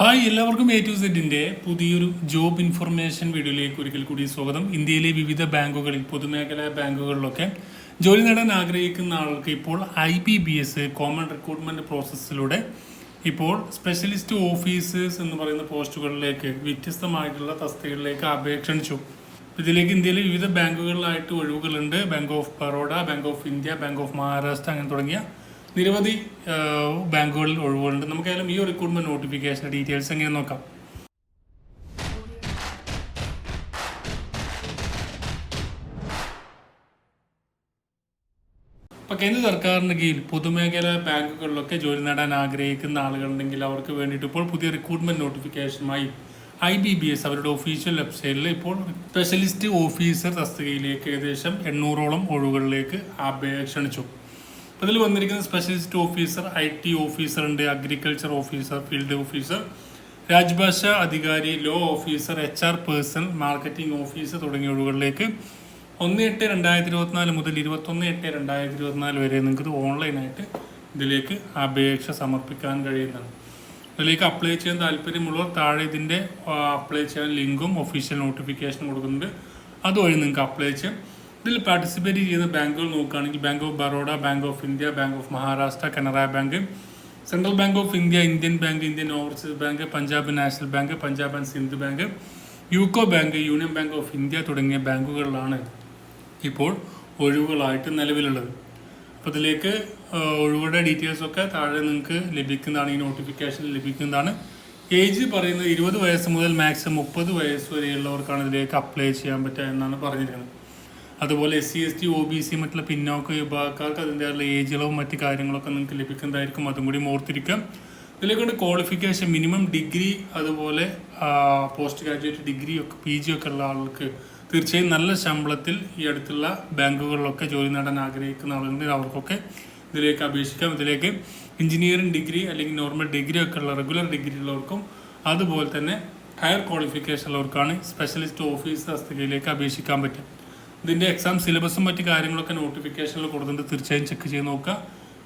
Hi എല്ലാവർക്കും A to സെഡിന്റെ പുതിയൊരു job information വീഡിയോയിലേക്ക് ഒരിക്കൽ കൂടി സ്വാഗതം. ഇന്ത്യയിലെ വിവിധ ബാങ്കുകളിൽ പൊതുമേഖലാ ബാങ്കുകളിലൊക്കെ ജോലി നേടാൻ ആഗ്രഹിക്കുന്ന ആൾക്ക് ഇപ്പോൾ I B P S common recruitment പ്രോസസ്സിലൂടെ ഇപ്പോൾ സ്പെഷ്യലിസ്റ്റ് ഓഫീസേഴ്സ് എന്ന് പറയുന്ന പോസ്റ്റുകളിലേക്ക് വ്യത്യസ്തമായിട്ടുള്ള തസ്തികളിലേക്ക് അപേക്ഷ ഇതിലേക്ക് ഇന്ത്യയിലെ വിവിധ ബാങ്കുകളിലായിട്ട് ഒഴിവുകളുണ്ട്. Bank of Baroda bank of India bank of Maharashtra അങ്ങനെ തുടങ്ങിയ നിരവധി ബാങ്കുകളിൽ ഒഴിവുകളുണ്ട്. നമുക്കായാലും ഈ റിക്രൂട്ട്മെന്റ് നോട്ടിഫിക്കേഷൻ ഡീറ്റെയിൽസ് എങ്ങനെ നോക്കാം? ഇപ്പൊ കേന്ദ്ര സർക്കാരിന് കീഴിൽ പൊതുമേഖലാ ബാങ്കുകളിലൊക്കെ ജോലി നേടാൻ ആഗ്രഹിക്കുന്ന ആളുകളുണ്ടെങ്കിൽ അവർക്ക് വേണ്ടിയിട്ട് ഇപ്പോൾ പുതിയ റിക്രൂട്ട്മെന്റ് നോട്ടിഫിക്കേഷനുമായി ഐ ബി ബി എസ് അവരുടെ ഒഫീഷ്യൽ വെബ്സൈറ്റിൽ ഇപ്പോൾ സ്പെഷ്യലിസ്റ്റ് ഓഫീസർ തസ്തികയിലേക്ക് ഏകദേശം എണ്ണൂറോളം ഒഴിവുകളിലേക്ക് അപേക്ഷ അതിൽ വന്നിരിക്കുന്ന specialist officer I T officer ഉണ്ട് agriculture officer field officer Rajbhasha Adhikari law officer H R person marketing officer തുടങ്ങിയ ഒഴിവുകളിലേക്ക് ഒന്ന് എട്ട് രണ്ടായിരത്തി ഇരുപത്തിനാല് മുതൽ ഇരുപത്തൊന്ന് എട്ട് രണ്ടായിരത്തി ഇരുപത്തിനാല് വരെ നിങ്ങൾക്ക് ഓൺലൈനായിട്ട് ഇതിലേക്ക് അപേക്ഷ സമർപ്പിക്കാൻ കഴിയുന്നതാണ്. ഇതിലേക്ക് അപ്ലൈ ചെയ്യാൻ താല്പര്യമുള്ളവർ താഴെ ഇതിന്റെ അപ്ലൈ ചെയ്യാൻ ലിങ്കും ഒഫീഷ്യൽ നോട്ടിഫിക്കേഷനും കൊടുക്കുന്നുണ്ട്. അതുവഴി നിങ്ങൾക്ക് അപ്ലൈ ചെയ്യാം. ഇതിൽ പാർട്ടിസിപ്പേറ്റ് ചെയ്യുന്ന ബാങ്കുകൾ നോക്കുകയാണെങ്കിൽ bank of Baroda bank of India bank of Maharashtra Canara bank central bank of India Indian bank Indian overseas bank Punjab national bank Punjab and Sindh bank UCO bank union bank of India തുടങ്ങിയ ബാങ്കുകളിലാണ് ഇപ്പോൾ ഒഴിവുകളായിട്ട് നിലവിലുള്ളത്. അപ്പോൾ ഇതിലേക്ക് ഒഴിവുകളുടെ details ഒക്കെ താഴെ നിങ്ങൾക്ക് ലഭിക്കുന്നതാണ് ഈ നോട്ടിഫിക്കേഷൻ ലഭിക്കുന്നതാണ്. ഏജ് പറയുന്നത് ഇരുപത് വയസ്സ് മുതൽ മാക്സിമം മുപ്പത് വയസ്സ് വരെയുള്ളവർക്കാണ് ഇതിലേക്ക് അപ്ലൈ ചെയ്യാൻ പറ്റുക എന്നാണ് പറഞ്ഞിരിക്കുന്നത്. അതുപോലെ S C S T O B C മറ്റുള്ള പിന്നോക്ക വിഭാഗക്കാർക്ക് അതിന്റെതായുള്ള ഏജ് ഇളവും മറ്റ് കാര്യങ്ങളൊക്കെ നിങ്ങൾക്ക് ലഭിക്കുന്നതായിരിക്കും. അതും കൂടി ഓർത്തിരിക്കാം ഇതിലേക്കൊണ്ട് ക്വാളിഫിക്കേഷൻ മിനിമം ഡിഗ്രി അതുപോലെ പോസ്റ്റ് ഗ്രാജുവേറ്റ് ഡിഗ്രി ഒക്കെ പി ജി ഒക്കെ ഉള്ള ആൾക്ക് തീർച്ചയായും നല്ല ശമ്പളത്തിൽ ഈ അടുത്തുള്ള ബാങ്കുകളിലൊക്കെ ജോലി നേടാൻ ആഗ്രഹിക്കുന്ന ആളുകളുണ്ടെങ്കിൽ അവർക്കൊക്കെ ഇതിലേക്ക് അപേക്ഷിക്കാം. ഇതിലേക്ക് എഞ്ചിനീയറിംഗ് ഡിഗ്രി അല്ലെങ്കിൽ നോർമൽ ഡിഗ്രി ഒക്കെ ഉള്ള റെഗുലർ ഡിഗ്രി ഉള്ളവർക്കും അതുപോലെ തന്നെ ഹയർ ക്വാളിഫിക്കേഷൻ ഉള്ളവർക്കാണ് സ്പെഷ്യലിസ്റ്റ് ഓഫീസ് തസ്തികയിലേക്ക് അപേക്ഷിക്കാൻ പറ്റും ഇതിന്റെ എക്സാം സിലബസും മറ്റു കാര്യങ്ങളൊക്കെ നോട്ടിഫിക്കേഷനിൽ കൊടുത്തിട്ട് തീർച്ചയായും ചെക്ക് ചെയ്ത് നോക്കുക.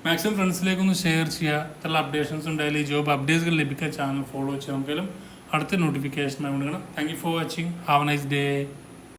മാക്സിമം ഫ്രണ്ട്സിലേക്കൊന്ന് ഷെയർ ചെയ്യുക. ഇത്തരം അപ്ഡേഷൻസ് ഉണ്ടായാലും ജോബ് അപ്ഡേറ്റ്സ് ലഭിക്കാൻ ചാനൽ ഫോളോ ചെയ്യാൻ നോക്കിയാലും അടുത്ത നോട്ടിഫിക്കേഷൻ വേണം thank you for watching have nice day